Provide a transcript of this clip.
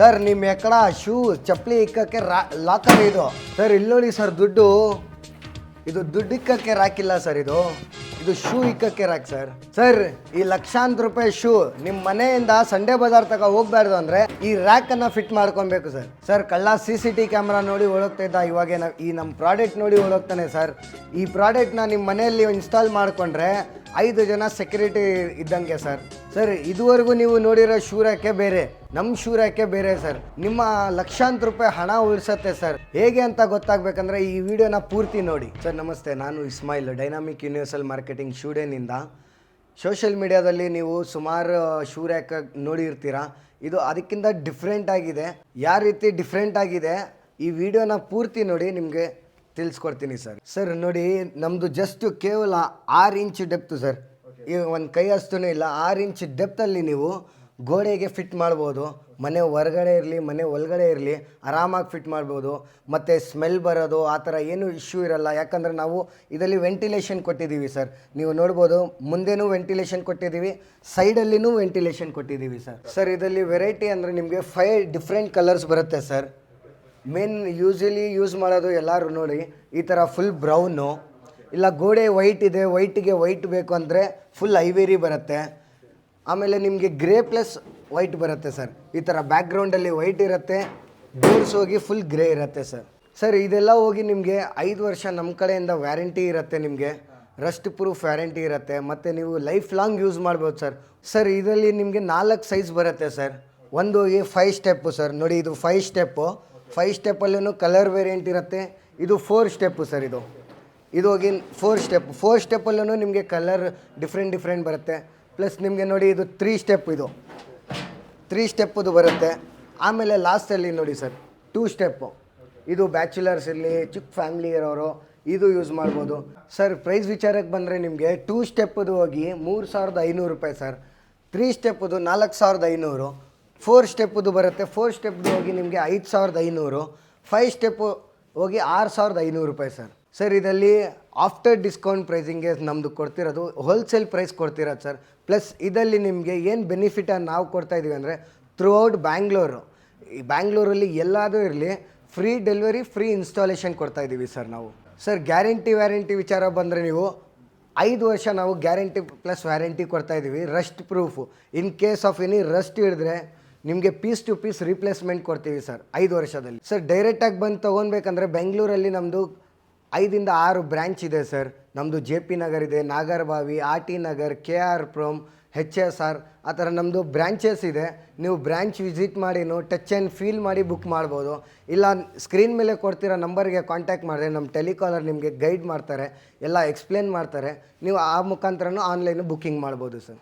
Sir ನಿಮ್ಮ ಎಕ್ಕಡ shoe, ಚಪ್ಪಲಿ ಇಕ್ಕಕ್ಕೆ ರಾ, locker ಇದು. ಸರ್ ಇಲ್ಲಿ ನೋಡಿ ಸರ್, ದುಡ್ಡು, ಇದು ದುಡ್ಡು ಇಕ್ಕಕ್ಕೆ ರಾಕಿಲ್ಲ ಸರ್ ಇದು. ಇದು ಶೂ ಇಕ್ಕಕ್ಕೆ ರಾಕ್ ಸರ್. ಸರ್, ಈ ಲಕ್ಷಾಂತರ ರೂಪಾಯಿ ಶೂ ನಿಮ್ಮ ಮನೆಯಿಂದ ಸಂಡೇ ಬಜಾರ್ ತಗ ಹೋಗ್ಬಾರ್ದು ಅಂದ್ರೆ ಈ ರ್ಯಾಕನ್ನು ಫಿಟ್ ಮಾಡ್ಕೊಬೇಕು ಸರ್. ಸರ್, ಕಳ್ಳ ಸಿ ಸಿ ಟಿ ಕ್ಯಾಮ್ರಾ ನೋಡಿ ಓಡೋಗ್ತಾ ಇದ್ದ. ಇವಾಗ ಈ ನಮ್ಮ ಪ್ರಾಡಕ್ಟ್ ನೋಡಿ ಓಡೋಗ್ತಾನೆ ಸರ್. ಈ ಪ್ರಾಡಕ್ಟ್ನ ನಿಮ್ಮ ಮನೆಯಲ್ಲಿ ಇನ್ಸ್ಟಾಲ್ ಮಾಡಿಕೊಂಡ್ರೆ ಐದು ಜನ ಸೆಕ್ಯೂರಿಟಿ ಇದ್ದಂಗೆ ಸರ್. ಸರ್ ಇದುವರೆಗೂ ನೀವು ನೋಡಿರೋ ಶೂರಕ್ಕೆ ಬೇರೆ. ನಮ್ಮ ಶೂರಕ್ಕೆ ಬೇರೆ ಸರ್ ನಿಮ್ಮ ಲಕ್ಷಾಂತರ ರೂಪಾಯಿ ಹಣ ಉಳಿಸತ್ತೆ ಸರ್ ಹೇಗೆ ಅಂತ ಗೊತ್ತಾಗಬೇಕಂದ್ರೆ ಈ ವಿಡಿಯೋನ ಪೂರ್ತಿ ನೋಡಿ. ಸರ್ ನಮಸ್ತೆ. ನಾನು ಇಸ್ಮಾಯಿಲ್ ಡೈನಾಮಿಕ್ ಯೂನಿವರ್ಸಲ್ ಮಾರ್ಕೆಟಿಂಗ್ ಶೂಡೇನಿಂದ ಸೋಷಿಯಲ್ ಮೀಡಿಯಾದಲ್ಲಿ ನೀವು ಸುಮಾರು ಶೂ ರ್ಯಾಕ್ ನೋಡಿರ್ತೀರಾ. ಇದು ಅದಕ್ಕಿಂತ ಡಿಫ್ರೆಂಟ್ ಆಗಿದೆ. ಯಾವ ರೀತಿ ಡಿಫ್ರೆಂಟ್ ಆಗಿದೆ, ಈ ವಿಡಿಯೋನ ಪೂರ್ತಿ ನೋಡಿ ನಿಮಗೆ ತಿಳಿಸ್ಕೊಡ್ತೀನಿ ಸರ್ ಸರ್ ನೋಡಿ ನಮ್ಮದು ಜಸ್ಟ್ ಕೇವಲ ಆರು ಇಂಚ್ ಡೆಪ್ತು ಸರ್ ಈ ಒಂದು ಕೈ ಅಷ್ಟೂ ಇಲ್ಲ, ಆರು ಇಂಚ್ ಡೆಪ್ತಲ್ಲಿ ನೀವು ಗೋಡೆಗೆ ಫಿಟ್ ಮಾಡ್ಬೋದು. ಮನೆ ಹೊರಗಡೆ ಇರಲಿ, ಮನೆ ಒಳಗಡೆ ಇರಲಿ, ಆರಾಮಾಗಿ ಫಿಟ್ ಮಾಡ್ಬೋದು. ಮತ್ತು ಸ್ಮೆಲ್ ಬರೋದು, ಆ ಥರ ಏನೂ ಇಶ್ಯೂ ಇರಲ್ಲ. ಯಾಕಂದರೆ ನಾವು ಇದರಲ್ಲಿ ವೆಂಟಿಲೇಷನ್ ಕೊಟ್ಟಿದ್ದೀವಿ ಸರ್. ನೀವು ನೋಡ್ಬೋದು, ಮುಂದೆನೂ ವೆಂಟಿಲೇಷನ್ ಕೊಟ್ಟಿದ್ದೀವಿ ಸೈಡಲ್ಲಿನೂ ವೆಂಟಿಲೇಷನ್ ಕೊಟ್ಟಿದ್ದೀವಿ ಸರ್. ಸರ್, ಇದರಲ್ಲಿ ವೆರೈಟಿ ಅಂದರೆ ನಿಮಗೆ ಫೈವ್ ಡಿಫ್ರೆಂಟ್ ಕಲರ್ಸ್ ಬರುತ್ತೆ ಸರ್. ಮೇನ್ ಯೂಸಲಿ ಯೂಸ್ ಮಾಡೋದು ಎಲ್ಲರೂ ನೋಡಿ, ಈ ಥರ ಫುಲ್ ಬ್ರೌನು ಇಲ್ಲ, ಗೋಡೆ ವೈಟ್ ಇದೆ ವೈಟಿಗೆ ವೈಟ್ ಬೇಕು ಅಂದರೆ ಫುಲ್ ಐವೇರಿ ಬರುತ್ತೆ. ಆಮೇಲೆ ನಿಮಗೆ ಗ್ರೇ ಪ್ಲಸ್ ವೈಟ್ ಬರುತ್ತೆ ಸರ್ ಈ ಥರ ಬ್ಯಾಕ್ಗ್ರೌಂಡಲ್ಲಿ ವೈಟ್ ಇರುತ್ತೆ ಡೋರ್ಸ್ ಹೋಗಿ ಫುಲ್ ಗ್ರೇ ಇರುತ್ತೆ ಸರ್ ಸರ್ ಇದೆಲ್ಲ ಹೋಗಿ ನಿಮಗೆ ಐದು ವರ್ಷ ನಮ್ಮ ಕಡೆಯಿಂದ ವ್ಯಾರಂಟಿ ಇರುತ್ತೆ ನಿಮಗೆ. ರಸ್ಟ್ ಪ್ರೂಫ್ ವ್ಯಾರಂಟಿ ಇರುತ್ತೆ. ಮತ್ತು ನೀವು ಲೈಫ್ ಲಾಂಗ್ ಯೂಸ್ ಮಾಡ್ಬೋದು ಸರ್ ಸರ್ ಇದರಲ್ಲಿ ನಿಮಗೆ ನಾಲ್ಕು ಸೈಜ್ ಬರುತ್ತೆ ಸರ್ ಒಂದು ಹೋಗಿ ಫೈವ್ ಸ್ಟೆಪ್ಪು ಸರ್ ನೋಡಿ, ಇದು ಫೈವ್ ಸ್ಟೆಪ್ಪು ಫೈವ್ ಸ್ಟೆಪ್ಪಲ್ಲೂ ಕಲರ್ ವೇರಿಯಂಟ್ ಇರುತ್ತೆ. ಇದು ಫೋರ್ ಸ್ಟೆಪ್ಪು ಸರ್ ಇದು. ಇದು ಹೋಗಿ ಫೋರ್ ಸ್ಟೆಪ್ ಫೋರ್ ಸ್ಟೆಪ್ಪಲ್ಲೂ ನಿಮಗೆ ಕಲರ್ ಡಿಫ್ರೆಂಟ್ ಡಿಫ್ರೆಂಟ್ ಬರುತ್ತೆ. ಪ್ಲಸ್ ನಿಮಗೆ ನೋಡಿ ಇದು ತ್ರೀ ಸ್ಟೆಪ್ ಇದು. ತ್ರೀ ಸ್ಟೆಪ್ಪದು ಬರುತ್ತೆ. ಆಮೇಲೆ ಲಾಸ್ಟಲ್ಲಿ ನೋಡಿ ಸರ್ ಟೂ ಸ್ಟೆಪ್ಪು ಇದು ಬ್ಯಾಚುಲರ್ಸ್ ಇರಲಿ ಚಿಕ್ಕ ಫ್ಯಾಮ್ಲಿ ಇರೋರು, ಇದು ಯೂಸ್ ಮಾಡ್ಬೋದು. ಸರ್ ಪ್ರೈಸ್ ವಿಚಾರಕ್ಕೆ ಬಂದರೆ ನಿಮಗೆ ಟೂ ಸ್ಟೆಪ್ಪದು ಹೋಗಿ ಮೂರು ಸಾವಿರದ ಐನೂರು ರೂಪಾಯಿ ಸರ್ ತ್ರೀ ಸ್ಟೆಪ್ಪದು ನಾಲ್ಕು ಸಾವಿರದ ಐನೂರು. ಫೋರ್ ಸ್ಟೆಪ್ಪದು ಬರುತ್ತೆ. ಫೋರ್ ಸ್ಟೆಪ್ದು ಹೋಗಿ ನಿಮಗೆ ಐದು ಸಾವಿರದ ಐನೂರು. ಫೈವ್ ಸ್ಟೆಪ್ಪು ಹೋಗಿ ಆರು ಸಾವಿರದ ಐನೂರು ರೂಪಾಯಿ ಸರ್ ಸರ್, ಇದರಲ್ಲಿ ಆಫ್ಟರ್ ಡಿಸ್ಕೌಂಟ್ ಪ್ರೈಸಿಂಗ್ಗೆ ನಮ್ಮದು ಕೊಡ್ತಿರೋದು ಹೋಲ್ಸೇಲ್ ಪ್ರೈಸ್ ಕೊಡ್ತಿರೋದು ಸರ್. ಪ್ಲಸ್ ಇದರಲ್ಲಿ ನಿಮಗೆ ಏನು ಬೆನಿಫಿಟನ್ನು ನಾವು ಕೊಡ್ತಾ ಇದ್ದೀವಿ ಅಂದರೆ ಥ್ರೂ ಔಟ್ ಬ್ಯಾಂಗ್ಳೂರು ಈ ಬ್ಯಾಂಗ್ಳೂರಲ್ಲಿ ಎಲ್ಲಾದರೂ ಇರಲಿ ಫ್ರೀ ಡೆಲಿವರಿ ಫ್ರೀ ಇನ್ಸ್ಟಾಲೇಷನ್ ಕೊಡ್ತಾ ಇದ್ದೀವಿ ಸರ್ ನಾವು. ಸರ್ ಗ್ಯಾರಂಟಿ ವ್ಯಾರಂಟಿ ವಿಚಾರ ಬಂದರೆ ನೀವು ಐದು ವರ್ಷ ನಾವು ಗ್ಯಾರಂಟಿ ಪ್ಲಸ್ ವ್ಯಾರಂಟಿ ಕೊಡ್ತಾ ಇದ್ದೀವಿ rust proof in case of any rust ಹಿಡಿದ್ರೆ ನಿಮಗೆ ಪೀಸ್ ಟು ಪೀಸ್ ರಿಪ್ಲೇಸ್ಮೆಂಟ್ ಕೊಡ್ತೀವಿ ಸರ್, ಐದು ವರ್ಷದಲ್ಲಿ. ಸರ್ ಡೈರೆಕ್ಟಾಗಿ ಬಂದು ತೊಗೊಳ್ಬೇಕಂದ್ರೆ ಬೆಂಗಳೂರಲ್ಲಿ ನಮ್ಮದು ಐದಿಂದ ಆರು ಬ್ರ್ಯಾಂಚ್ ಇದೆ ಸರ್. ನಮ್ಮದು ಜೆ ಪಿ ನಗರ್ ಇದೆ, Nagarbhavi, R T Nagar, K R PROM H S R, ಆ ಥರ ನಮ್ಮದು ಬ್ರ್ಯಾಂಚಸ್ ಇದೆ. ನೀವು ಬ್ರ್ಯಾಂಚ್ ವಿಸಿಟ್ ಮಾಡಿನೂ ಟಚ್ ಆ್ಯಂಡ್ ಫೀಲ್ ಮಾಡಿ ಬುಕ್ ಮಾಡ್ಬೋದು. ಇಲ್ಲ, ಸ್ಕ್ರೀನ್ ಮೇಲೆ ಕೊಡ್ತಿರೋ ನಂಬರ್ಗೆ ಕಾಂಟ್ಯಾಕ್ಟ್ ಮಾಡಿದ್ರೆ ನಮ್ಮ ಟೆಲಿಕಾಲರ್ ನಿಮಗೆ ಗೈಡ್ ಮಾಡ್ತಾರೆ, ಎಲ್ಲ ಎಕ್ಸ್ಪ್ಲೇನ್ ಮಾಡ್ತಾರೆ. ನೀವು ಆ ಮುಖಾಂತರನೂ ಆನ್ಲೈನು ಬುಕ್ಕಿಂಗ್ ಮಾಡ್ಬೋದು ಸರ್.